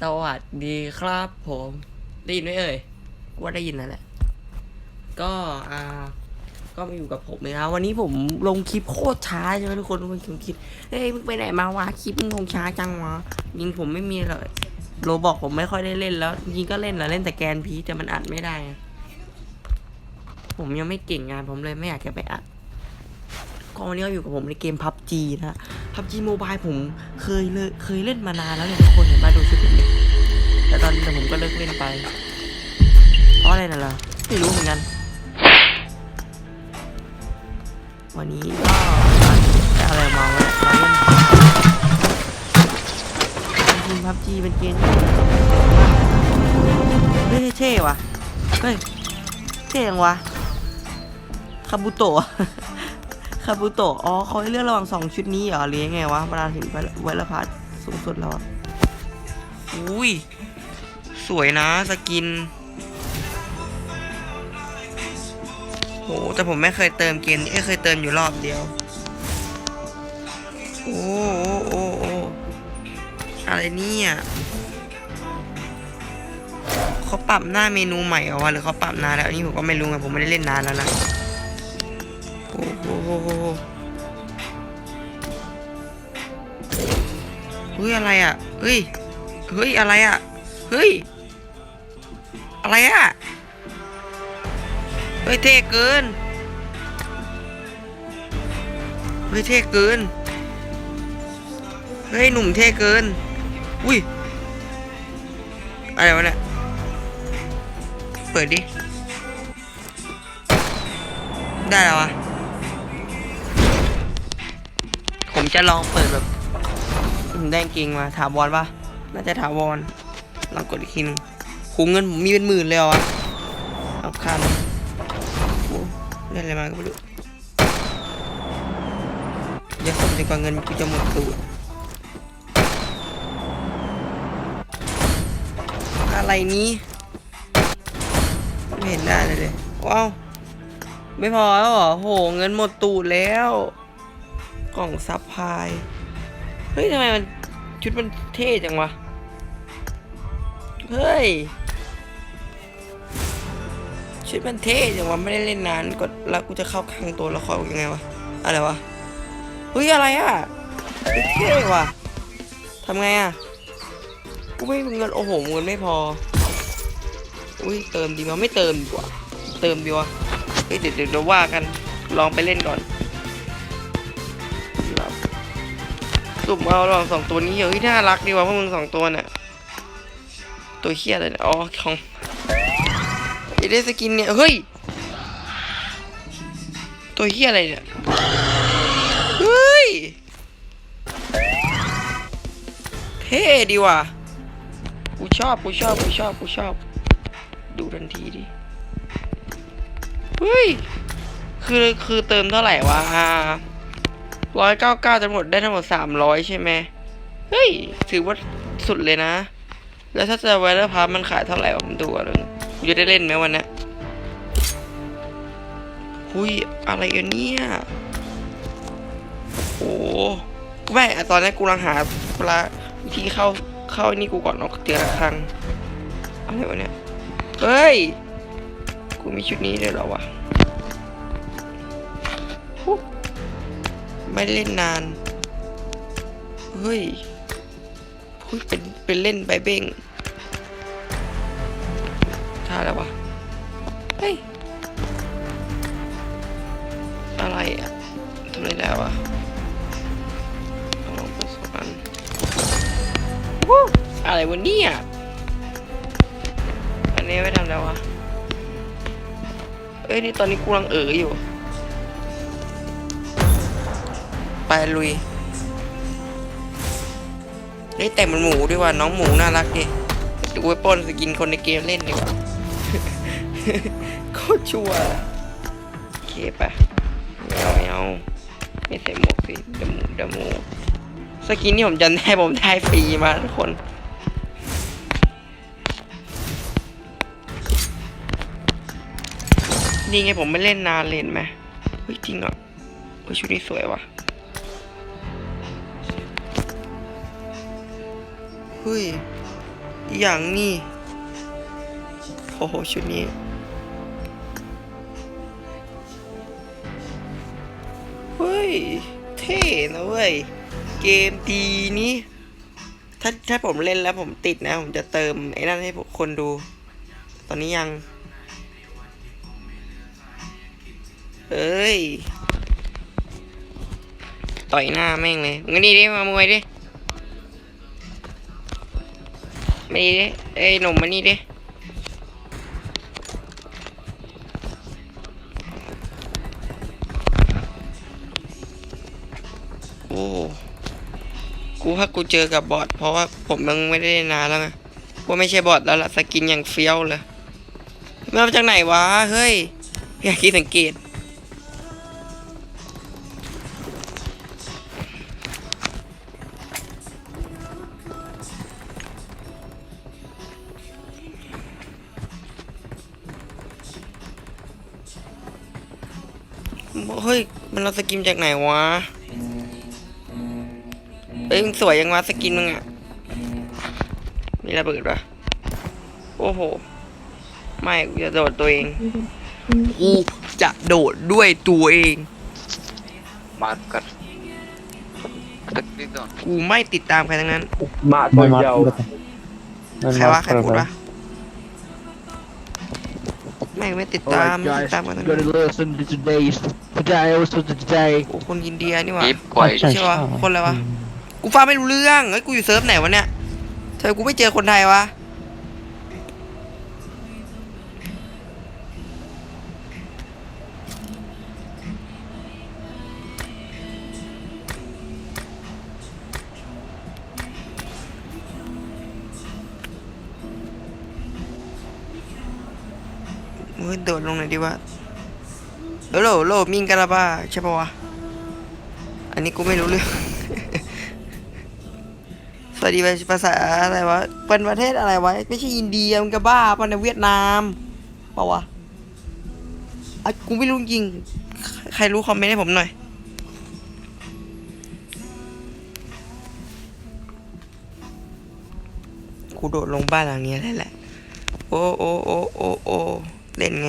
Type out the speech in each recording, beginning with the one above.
สวัสดีครับผมได้ยินไหมเอ่ยว่าได้ยินนั่นแหละก็อ่าก็มาอยู่กับผมเลยนะวันนี้ผมลงคลิปโคตรช้าใช่ไหมทุกคนทุกคนคงคิดเฮ้ยมึงไปไหนมาวะคลิปมึงลงช้าจังวะยิงผมไม่มีเลยโรบอกผมไม่ค่อยได้เล่นแล้วจริงก็เล่นแหละเล่นแต่แกนพีแต่มันอัดไม่ได้ ผมยังไม่เก่งงานผมเลยไม่อยากจะไปอัดก็วันนี้ก็อยู่กับผมในเกมพับจีนะ พับจีโมบายผมเคยเลยเคยเล่นมานานแล้วเนี่ยทุกคนเห็นมาดูชุดผมดิแต่ตอนนี้แต่ผมก็เลิกเล่นไปเพราะอะไรน่ะล่ะไม่รู้เหมือนกัน วันนี้ก็จะอะไรมาวะมาเล่นจริงพับจีเป็นเกมเฮ้ยเท่ว่ะเฮ้ยเท่ยังวะคาบุโตะ คาบุโตะ อ๋อเขาให้เลือกระหว่างสองชุดนี้เหรอหรือยังไงวะเวลาถึงไวรัพัสสูงสุดแล้วอะอุ้ย สวยนะสกิน โห แต่ผมไม่เคยเติมเกมนี้เคยเติมอยู่รอบเดียว โอ้โอ้โอ้อะไรเนี่ยเขาปรับหน้าเมนูใหม่เหรอวะหรือเขาปรับนานแล้วอันนี้ผมก็ไม่รู้ไงผมไม่ได้เล่นนานแล้วนะ โอ้เฮ้ยอะไรอะ เฮ้ย เฮ้ยอะไรอะ เฮ้ย อะไรอะ เฮ้ยเท่เกิน เฮ้ยเท่เกิน เฮ้ยหนุ่มเท่เกิน อุ้ย อะไรวะเนี่ย เปิดดิ ได้แล้ววะ ผมจะลองเปิดแบบผมได้กางเกงมาถาวรปะน่าจะถาวรลองกดอีกทีนึงโหเงินผมมีเป็นหมื่นเลยอวะเอาคันโอ้เล่นอะไรมาก็ไม่รู้อย่าสมดีกว่าเงินกูจะหมดตัวอะไรนี้ ไม่เห็นได้เลยเลยว้าวไม่พอแล้วเหรอโห เงินหมดตูดแล้ว กล่องซับพลาย เฮ้ยทำไมมันชุดมันเท่จังวะ เฮ้ย ชุดมันเท่จังวะไม่ได้เล่นนานกดแล้วกูจะเข้าข้างตัวละครยังไงวะ อะไรวะ เฮ้ยอะไรอะเฮ้ยเท่ว่ะทำไงอะ กูไม่มีเงินโอ้โหเงินไม่พอ อุ้ยเติมดีมั้ยไม่เติมดีกว่า เติมดีวะเฮ้ยเดี๋ยวเดี๋ยวว่ากันลองไปเล่นก่อน สุ่มเอาลองสองตัวนี้เฮ้ยน่ารักดีว่ะพวกมึงสองตัวเนี่ยตัวเฮียอะไรเนี่ยอ๋อของไอ้ได้สกินเนี่ยเฮ้ยตัวเฮียอะไรเนี่ยเฮ้ยเท่ดีว่ะกูชอบกูชอบกูชอบกูชอบ ดูทันทีดิเฮ้ยคือคือเติมเท่าไหร่วะ ร้อยเก้าเก้าจะหมดได้ทั้งหมดสามร้อยใช่ไหมเฮ้ย ถือว่าสุดเลยนะ แล้วถ้าจะไวรัลพาร์มันขายเท่าไหร่ผมดูก่อนเลยกูจะได้เล่นไหมวันนี้หุยอะไรกันเนี่ยโอ้แม่ตอนนี้กูกำลังหาเวลาวิธีเข้าเข้าอ้นี่กูก่อนเอาเตียงครั้งอะไรวะเนี่ย เฮ้ย กูมีชุดนี้ด้วยเหรอวะ ไม่เล่นนาน เฮ้ยพูดเป็นเป็นเล่นใบเบ้งท่าอะไรวะ เฮ้ย อะไรอะทำอะไรได้วะอาลองไปสักอันวู้อะไรวะเนี่ยอันนี้ไม่ทำแล้ววะเอ้ยนี่ตอนนี้กูกำลังเอ๋ออยู่ ไปลุยเฮ้ยแต่มันหมูดีกว่าน้องหมูน่ารักดิดูไปปล้นสกินคนในเกมเล่นดีกว่าโคตรชัวโอเคปะไม่เอาไม่เอาไม่ใส่หมวกสิดมูดมูสกินที่ผมจำได้ผมได้ฟรีมาทุกคนนี่ไงผมไม่เล่นนานเลยเห็นไหมเฮ้ยจริงอะเฮ้ยชุดนี้สวยว่ะ เฮ้ย อย่างนี้โอ้โห ชุดนี้ เฮ้ย เท่นะเว้ย เกมดีนี้ ถ้าถ้าผมเล่นแล้วผมติดนะ ผมจะเติมไอ้นั่นให้พวกคนดู ตอนนี้ยัง เอ้ย ต่อยหน้าแม่งเลยมึงนี่ดิ มามวยดิ มานี่ดิเอ้ยหนุ่มมานี่ดิโอ้กูถ้ากูเจอกับบอทเพราะว่าผมมึงไม่ได้นานแล้วไงว่าไม่ใช่บอทแล้วล่ะสกินอย่างเฟี้ยวเลยมันมาจากไหนวะเฮ้ยอยากคิดสังเกต เฮ้ย มันเราสกินจากไหนวะเอ้ยมึงสวยยังวะสกินมึงอะมีระเบิดปะโอ้โห ไม่กูจะโดดตัวเอง กูจะโดดด้วยตัวเอง marker. Click this on. กูไม่ติดตามใครทั้งนั้น Mat Man på mat jou. betul. Man ใครวะ mat ใครพูด betul. วะ ไม่ไม่ติดตาม Alright ไม่ติด guys, ตามกันทั้ง you're นั้น gonna listen to today's today also to today. โอ้คนอินเดียนี่หว่า Keep quiet. ใช่ปะคนอะไรวะ กูฟังไม่รู้เรื่องเฮ้ยกูอยู่เซิร์ฟไหนวะเนี่ยทำไมกูไม่เจอคนไทยวะ มึงโดดลงหน่อยดีวะโลโลโลมิงกะลาบ้าใช่ปะวะ อันนี้กูไม่รู้เรื่อง สวัสดีภาษาอะไรวะ เป็นประเทศอะไรวะ ไม่ใช่อินเดียมันก็บ้าปะในเวียดนามปล่าวะอะกูไม่รู้จริง ใครรู้คอมเมนต์ให้ผมหน่อยกูโดดลงบ้านหลังนี้แล้วแหละ โอ้โอ้โอ้โอ้โอ้ เล่นไง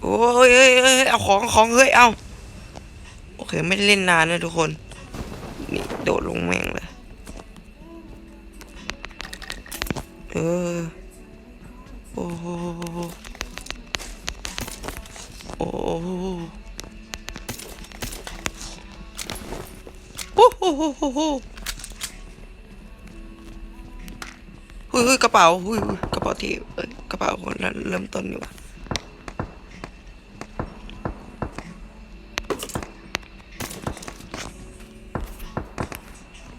โอ้ยเอ้ยเอ้ยเอาของของเฮ้ยเอาโอเคไม่ได้เล่นนานนะทุกคน นี่โดดลงแม่งเลย เออ โอ้โหโอ้โหโอ้โห อุ้ยกระเป๋าเฮ้ยเฮ้ยกระเป๋าที่เอ้ยกระเป๋าคนเริ่มต้นนี่ะ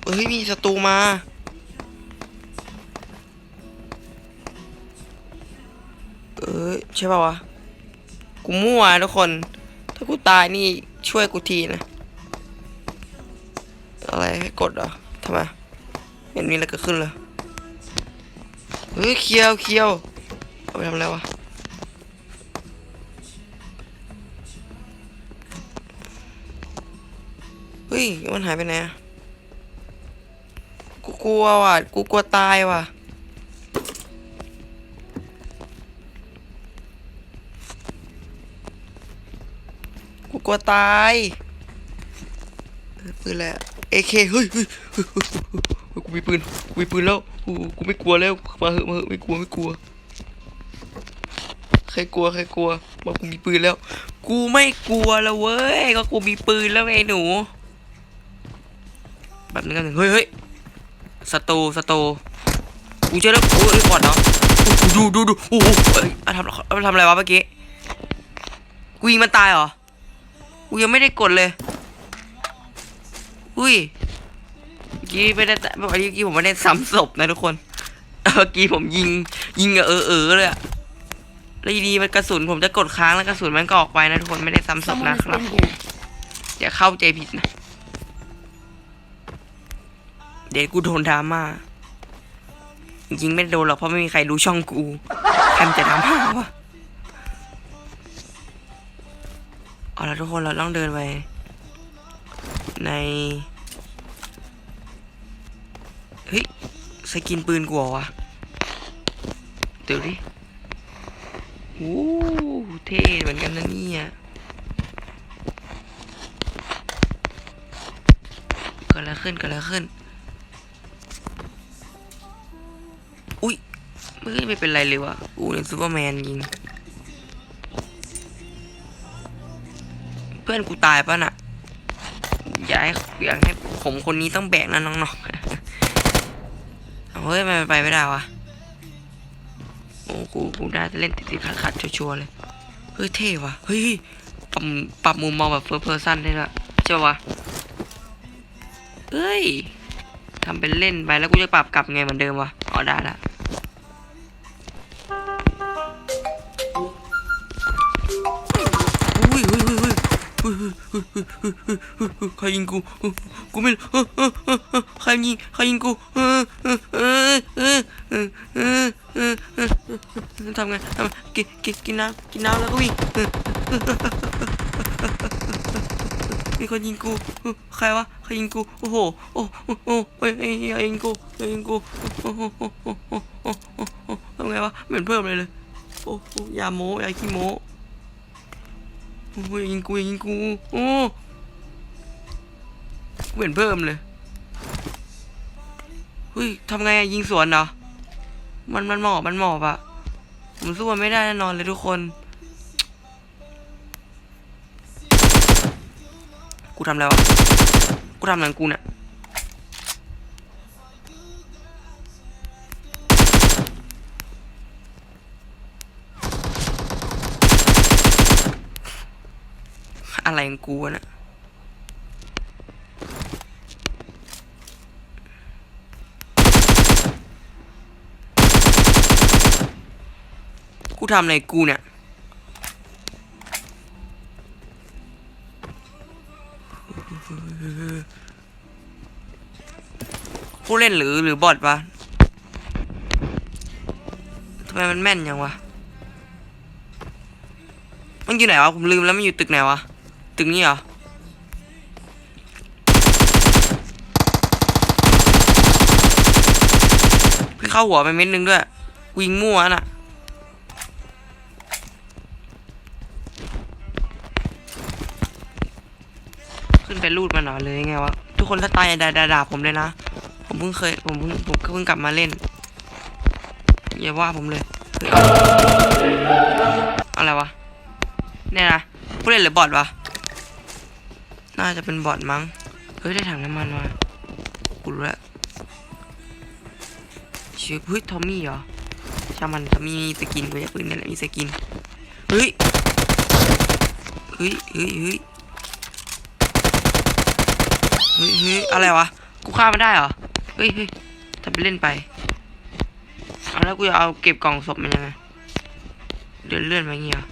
เฮ้ยมีศัตรูมาเออใช่ป่าวะกูมั่วทุกคน ถ้ากูตายนี่ช่วยกูทีนะ อะไรให้กดเหรอทำไมเห็นมีอะไรเกิดขึ้นเลย เฮ้ยเคียวเคียวเอาไปทำอะไรวะเฮ้ยมันหายไปไหนอะกูกลัวว่ะกูกลัวตายว่ะกูกลัวตายเออปืนแล้วเอเคเฮ้ยเฮ้ยเฮ้ยเฮ้ยเฮ้ยเฮ้ยกูมีปืนกูมีปืนแล้ว กูกูไม่กลัวแล้วมาเหอะมาเหอะไม่กลัวไม่กลัวใครกลัวใครกลัวบอกกูมีปืนแล้ว กูไม่กลัวแล้วเว้ยก็กูมีปืนแล้วไอ้หนูแบบนึงกันหนึ่งเฮ้ยเฮ้ยสตูสตูกูเจอแล้วโอ้ยบอดเนาะดูดูดูโอ้โหเอ้ยอะทำอาทำอะไรวะเมื่อกี้กูยิงมันตายเหรอกูยังไม่ได้กดเลย อุ้ย กี้ไม่ได้แต่เมื่อกี้ผมไม่ได้ซ้ำศพนะทุกคนเมื่อกี้ผมยิง ยิงอะเออเออเลยอะแล้วอยู่ดีมันกระสุนผมจะกดค้างแล้วกระสุนมันก็ออกไปนะทุกคนไม่ได้ซ้ำศพ Someone นะ has ครับ been here. อย่าเข้าใจผิดนะ เดี๋ยวกูโดนดราม่าจริงๆไม่ได้โดนหรอกเพราะไม่มีใครรู้ช่องกูใครมันจะดราม่าวะเอาละทุกคนเราต้องเดินไปในเฮ้ยสกินปืนกูเหรอวะเดี๋ยวดิโอ้เท่เหมือนกันนะเนี่ยเกิดอะไรขึ้นเกิดอะไรขึ้น อุ้ยไม่ไม่เป็นไรเลยวะกูเป็นซูเปอร์แมนยิง เพื่อนกูตายป่ะน่ะอยากให้อยากให้ผมคนนี้ต้องแบกนะน้องๆ เฮ้ยมันไปไม่ได้วะโอ้กูกูได้จะเล่นติดติดขัดๆชัวร์ๆเลยเฮ้ยเท่ว่ะเฮ้ยปรับปรับมุมมองแบบเฟิร์สเพอร์ซันได้ด้วยใช่ปะวะเฮ้ยทำเป็นเล่นไปแล้วกูจะปรับกลับไงเหมือนเดิมวะอ๋อได้ละ ใครยิงกู กูไม่ใครยิงใครยิงกูทำไงทำกินกินกินน้ำกินน้ำแล้วก็วิ่งมีคนยิงกู ใครวะ ใครยิงกู โอ้โห โอ้โอ้โอ้เฮ้ยยิงกูยิงกูทำไงวะ เหมือนเพิ่มเลยเลย โอ้ยาโมยาขี้โม กูยิงกูยิงกูโอ้กูเห็นเพิ่มเลยเฮ้ยทำไงยิงสวนเหรอ มันมันหมอบมันหมอบอะผมสู้มันไม่ได้แน่นอนเลยทุกคน กูทำแล้วะกูทำอะไรงกูเนี่ย อะไรของกูวะเนี่ยกูทำอะไรกูเนี่ยผู้เล่นหรือหรือบอทวะทำไมมันแม่นยังวะ มันอยู่ไหนวะ ผมลืมแล้วมันอยู่ตึกไหนวะ ตึกนี้เหรอพิ่เข้าหัวไปเม็ดนึงด้วยกูยิงมั่วน่ะขึ้นไปรูดมันเหรอยเลยไงวะทุกคนถ้าตายด่าด่าดาผมเลยนะผมเพิ่งเคยผมเพิ่งผมเพิ่งกลับมาเล่นอย่าว่าผมเลยอาอะไรวะเนี่ยนะผู้เล่นหรือบอทวะ น่าจะเป็นบอทมั้ง เฮ้ย ได้ถังน้ำมันมากูรู้แล้วชื่อเฮ้ยทอมมี่เหรอช่างมันทอมมี่มีสกินกูจะปืนนี่แหละมีสกิน เฮ้ย เฮ้ยเฮ้ยเฮ้ยเฮ้ยเฮ้ยอะไรวะ กูฆ่ามันได้เหรอ เฮ้ยเฮ้ยทำไปเล่นไป เอาแล้วกูจะเอาเก็บกล่องศพมันยังไง เดี๋ยวเลื่อนไปอย่างงี้เหรอ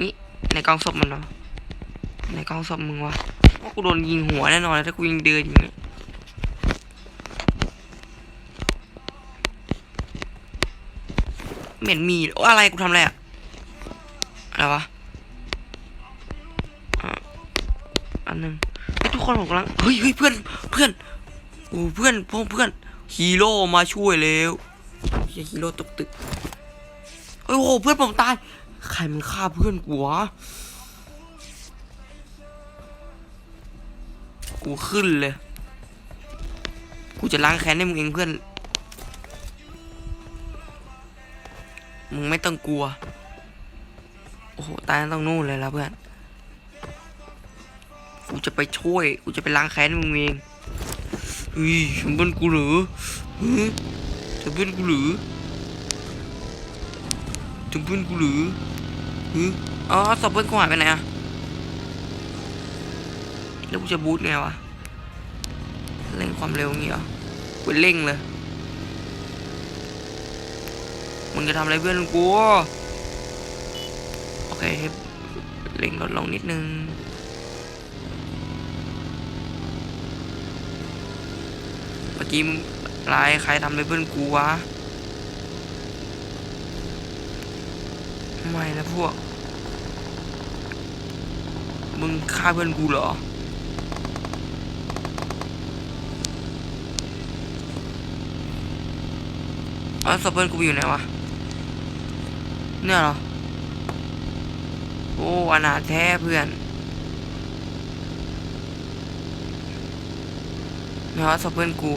นี่ในกล่องศพมันเหร อในกองศพมึงวะว่ากูโดนยิงหัวแน่นอนเลยถ้ากูยิงเดินอย่างเงี้ยเหม็นมีดโอ้อะไรกูทำอะไรอะอะไรวะอันหนึ่งเฮ้ยทุกคนผมกำลังเฮ้ยเฮ้ยเพื่อนเพื่อนโอ้เพื่อนพวกเพื่อนฮีโร่มาช่วยแล้วฮียฮีโร่ตกตึกเฮ้ยโอ้โหเพื่อนผมตายใครมันฆ่าเพื่อนกูวะ กูขึ้นเลย กูจะล้างแค้นให้มึงเองเพื่อน มึงไม่ต้องกลัว โอ้โห ตายต้องนู่นเลยแล้วเพื่อน กูจะไปช่วย กูจะไปล้างแค้นให้มึงเองเฮ้ยฉันเป็นกูเหรือฮะจะเป็นกูหรือจะเป็นกูหรือฮะอ๋อสอบเพื่อนกูหายไปไหนอะ แล้วกูจะบูทไงวะเร่งความเร็วงี้เหรอกูเร่งเลยมึงจะทำอะไรเพื่อนกูโอเคเร่งลดลงนิดนึงเมื่อกี้มึงลายใครทำอะไรเพื่อนกูวะไม่นะพวกมึงฆ่าเพื่อนกูเหรอ อ๋อศพเพื่อนกูอยู่ไหนวะ เนี่ยเหรอ โอ้อนาถแท้เพื่อนนะฮะศพเพื่อนกู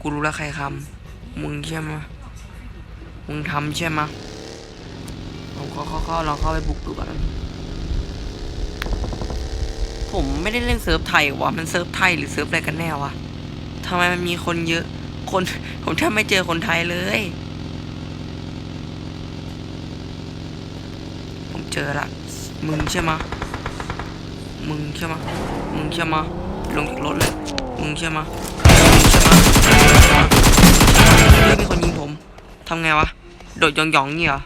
กูรู้แล้วใครทำมึงใช่ไหมมึงทำใช่ไหมะลองเข้าเข้าเข้าลองเข้าไปบุกดูก่อนผมไม่ได้เล่นเซิร์ฟไทยวะมันเซิร์ฟไทยหรือเซิร์ฟอะไรกันแน่วะทำไมมันมีคนเยอะ คน ผมแทบไม่เจอคนไทยเลย ผมเจอละ มึงใช่ไหมมึงใช่ไหมมึงใช่ไหมลงจากรถเลย มึงใช่ไหมมึงใช่ไหมะเฮ้ยมีคนยิงผมทำไงวะ โดดยองๆนี่เหรอ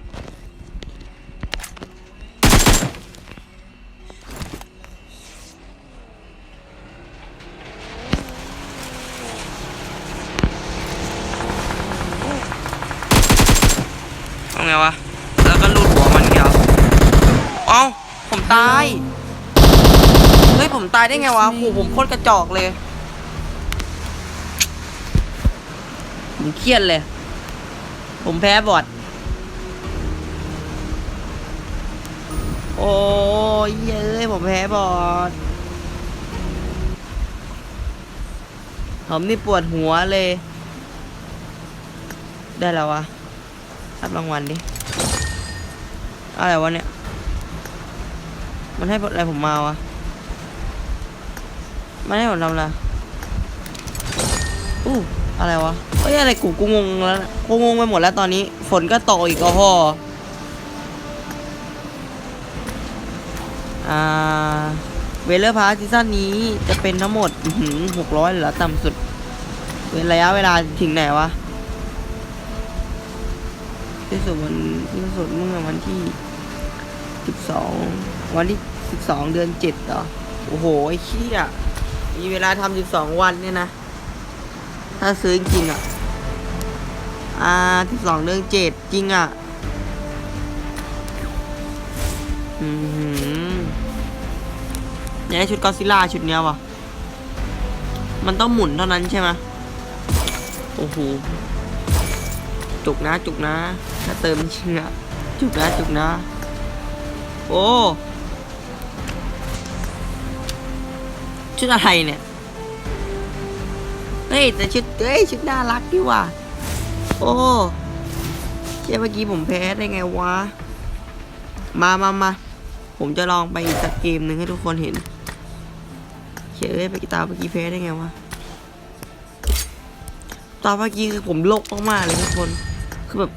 วะ แล้วก็ลูดหัวมันเดียวเอ้าผมตาย เฮ้ยผมตายได้ไงวะโหผมโคตรกระจอกเลย ผมเครียดเลย ผมแพ้บอดโอ้ยเย้ยผมแพ้บอดผมนี่ปวดหัวเลย ได้แล้ววะ รางวัลดิ อะไรวะเนี่ย มันให้อะไรผมมาวะ มันให้ผมทำอะไรอู้อะไรวะเฮ้ยอะไรกูกูงงแล้วกูงงไปหมดแล้วตอนนี้ ฝนก็ตกอีกก็พออ่าเวเลอร์พาร์ซีซั่นนี้จะเป็นทั้งหมดหกร้อยหรือต่ำสุดเว้นระยะเวลาถึงไหนวะ ที่สุดวันที่สุดเมื่อวันที่สิบสองวันที่สิบสองเดือนเจ็ดเหรอโอ้โหไอ้เชี่ยมีเวลาทำสิบสองวันเนี่ยนะ ถ้าซื้อจริงอะ อ่าสิบสองเดือนเจ็ดจริงอะ อือหือเนี่ยชุดกอซิล่าชุดเนี้ยวะมันต้องหมุนเท่านั้นใช่ไหมโอ้โห จุกนะจุกนะถ้าเติมเชื่อจุกนะจุกนะ โอ้ชุดอะไรเนี่ย เฮ้ยแต่ชุดเฮ้ยชุดน่ารักดีว่ะ โอ้เชี่เมื่อกี้ผมแพ้ได้ไงวะ มามามาผมจะลองไปอีกสักเกมหนึ่งให้ทุกคนเห็นเชี่ยเอ้ยไปกีตาร์เมื่อกี้แพ้ได้ไงวะตอนเมื่อกี้คือผมโลกมากๆเลยทุกคน คือแบบ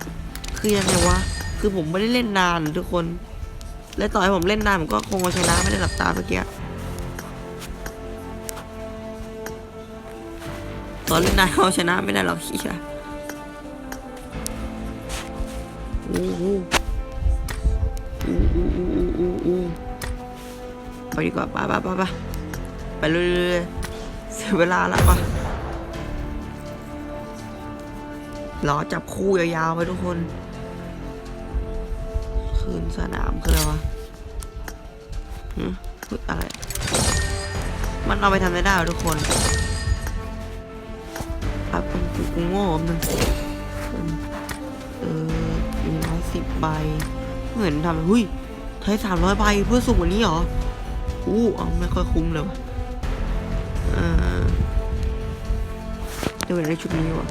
คือยังไงวะ คือผมไม่ได้เล่นนานทุกคน และต่อให้ผมเล่นนานผมก็คงเอาชนะไม่ได้หลับตาเมื่อกี้ตอนเล่นนานเขาชนะไม่ได้หรอกเฮียโอ้โหอู้อู้อู้อู้อู้ไปดีกว่าไปไปไปไปไปเลยๆเสียเวลาแล้วปะ รอจับคู่ยาวๆไปทุกคน คืนสนามคืออะไรวะหึเฮ้ยอะไร มันเอาไปทำอะไรได้ทุกคนปั๊บกูกูโง่แป๊บนึงเออมีร้อยสิบใบ เหมือนทำหุ้ยใช้สามร้อยใบเพื่อสุ่มวันนี้เหรอ อู้เอาไม่ค่อยคุ้มเลยวะเออเดี๋ยวได้ชุดนี้วะ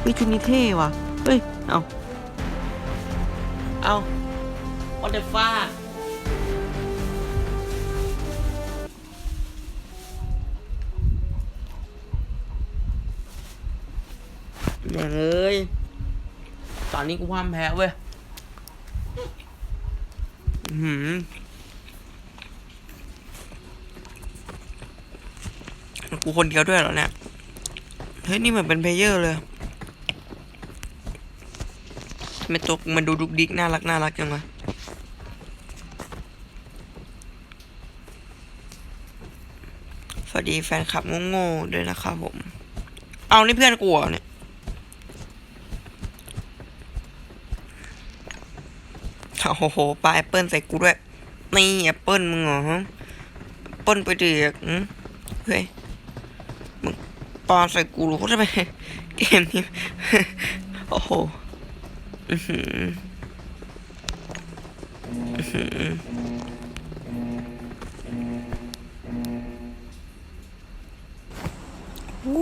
เฮ้ยชุดนี้เท่ว่ะ เฮ้ย เอาเอา what the fuck แม่งเอ้ย ตอนนี้กูความแพ้เว้ย อื้อหือกูคนเดียวด้วยเหรอเนี่ย เฮ้ย นี่เหมือนเป็นเพลเยอร์เลยทำ ไม่ตกมันดูดุกดิกน่ารักน่ารักจังวะสวัสดีแฟนคลับโง่ๆด้วยนะครับผม เอานี่เพื่อนกูเหรอเนี่ยโอ้โหปลาแอปเปิลใส่กูด้วย นี่แอปเปิลมึงเหรอแอปเปิลไปเดือกเฮ้ย มึงปลาใส่กูรู้ทำไมเกมนี้ โอ้โห วู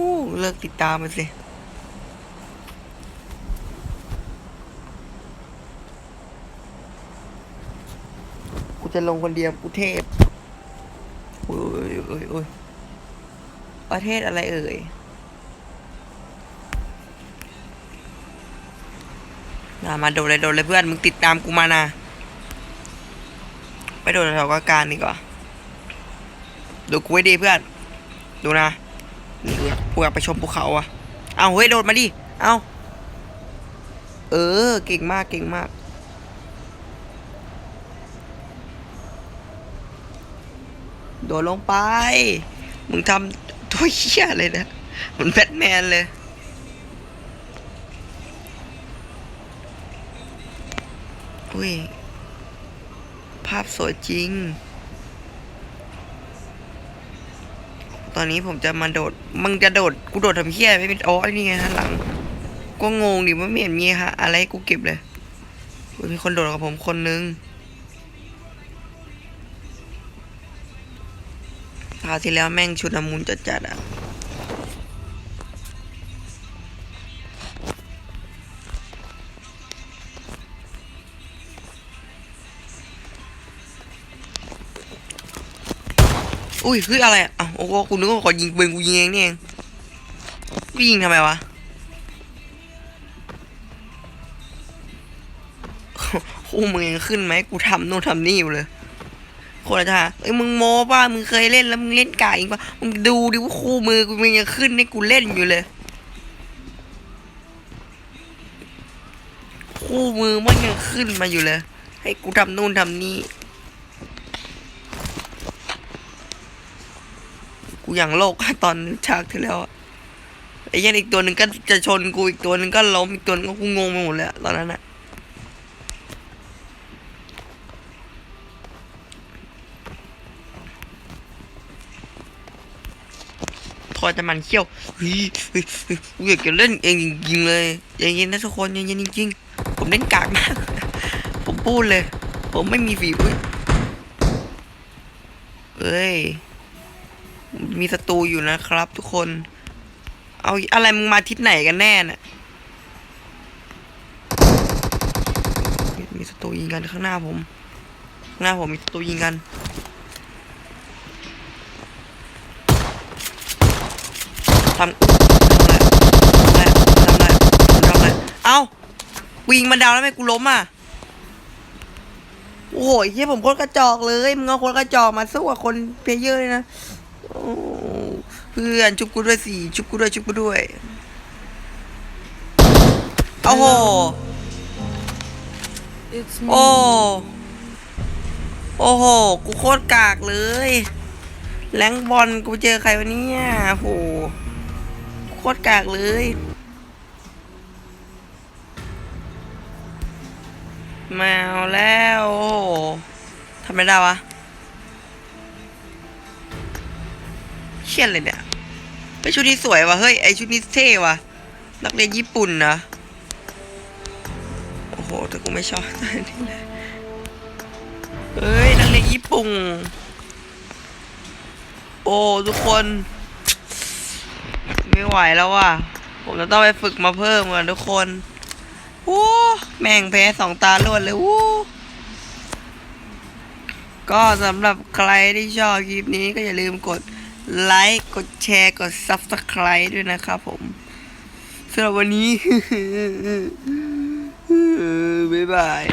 ้เลิกติดตามมันสิกูจะลงคนเดียวกูเทพโอ้ยโอ้ยโอ้ยประเทศอะไรเอ่ย มามาโดดเลยโดดเลยเพื่อนมึงติดตามกูมานะไปโดดแถวกลางๆดีกว่าดูกูไว้ดีเพื่อน ดูนะนี่กูอยากกูอยากไปชมภูเขาอะเอาเฮ้ยโดดมาดิเอาเออเก่งมากเก่งมากโดดลงไป มึงทำตัวเหี้ยเลยนะ เหมือนแบทแมนเลย อุ้ย ภาพสวยจริง ตอนนี้ผมจะมาโดด มึงจะโดด กูโดดทำเหี้ยไม่เป็นอ๋อนี่ไงข้างหลัง ก็งงดิว่าไม่เห็นมีฮะ อะไรกูเก็บเลย มีคนโดดกับผมคนนึงคราวที่แล้วแม่งชุดละมุนจัดจัดๆอะ อุ้ยเฮ้ยอะไรอะอ้าวโอ้โหกูนึกว่าขอยิงปืนกูยิงเองนี่เองกูยิงทำไมวะคู่มึงยังขึ้นไหมกูทำโน่นทำนี่อยู่เลยคนละท่าเอ้ยมึงโม้ป่ะมึงเคยเล่นแล้วมึงเล่นกายอีกป่ะมึงดูดิว่าคู่มือกูมึงยังขึ้นให้กูเล่นอยู่เลย คู่มือมันยังขึ้นมาอยู่เลย ให้กูทำนู่นทำนี่ กูอย่างโลกตอนฉากที่แล้วอะไอ้ยันอีกตัวหนึ่งก็จะชนกูอีกตัวหนึ่งก็ล้มอีกตัวนึงก็กูงงไปหมดเลยอะตอนนั้นอะพอจะมันเขี้ยวเฮ้ยเฮ้ยเฮ้ยกูอยากจะเล่นเองจริงๆเลยใจเย็นนะทุกคนใจเย็นจริงๆผมเล่นกากมาก ผมพูดเลย ผมไม่มีฝีมือเอ้ย มีศัตรูอยู่นะครับ ทุกคน เอาอะไรมึงมาทิศไหนกันแน่น่ะมีศัตรูยิงกันข้างหน้าผมข้างหน้าผมมีศัตรูยิงกันทำทำอะไรทำอะไรทำอะไรเอ้าวิ่งมันดาวแล้วไม่กูล้มอะโอ้โหเฮียผมโคตรกระจอกเลย มึงเอาคนกระจอกมาสู้กับคนเพลเยอร์เลยนะ เพื่อนชุบกูด้วยสิชุบกูด้วยชุบกูด้วยโอ้โหโอ้โอ้โห กูโคตรกากเลย แรงบอลกูเจอใครวะเนี่ยโหโคตรกากเลยแมวแล้ว โอ้โหทำไม่ได้วะ เชี่ยเลยเนี่ยไอชุดนี้สวยว่ะเฮ้ยไอชุดนี้เท่ว่ะนักเรียนญี่ปุ่นนะโอ้โหแต่กูไม่ชอบเฮ้ยนักเรียนญี่ปุ่นโอ้ทุกคน ไม่ไหวแล้วว่ะผมจะต้องไปฝึกมาเพิ่มก่อนทุกคนโอ้แม่งแพ้สองตาลวดเลยวู้ก็สำหรับใครที่ชอบคลิปนี้ก็อย่าลืมกด ไลค์กดแชร์กด Subscribe ด้วยนะครับผมสำหรับวันนี้ บ๊ายบาย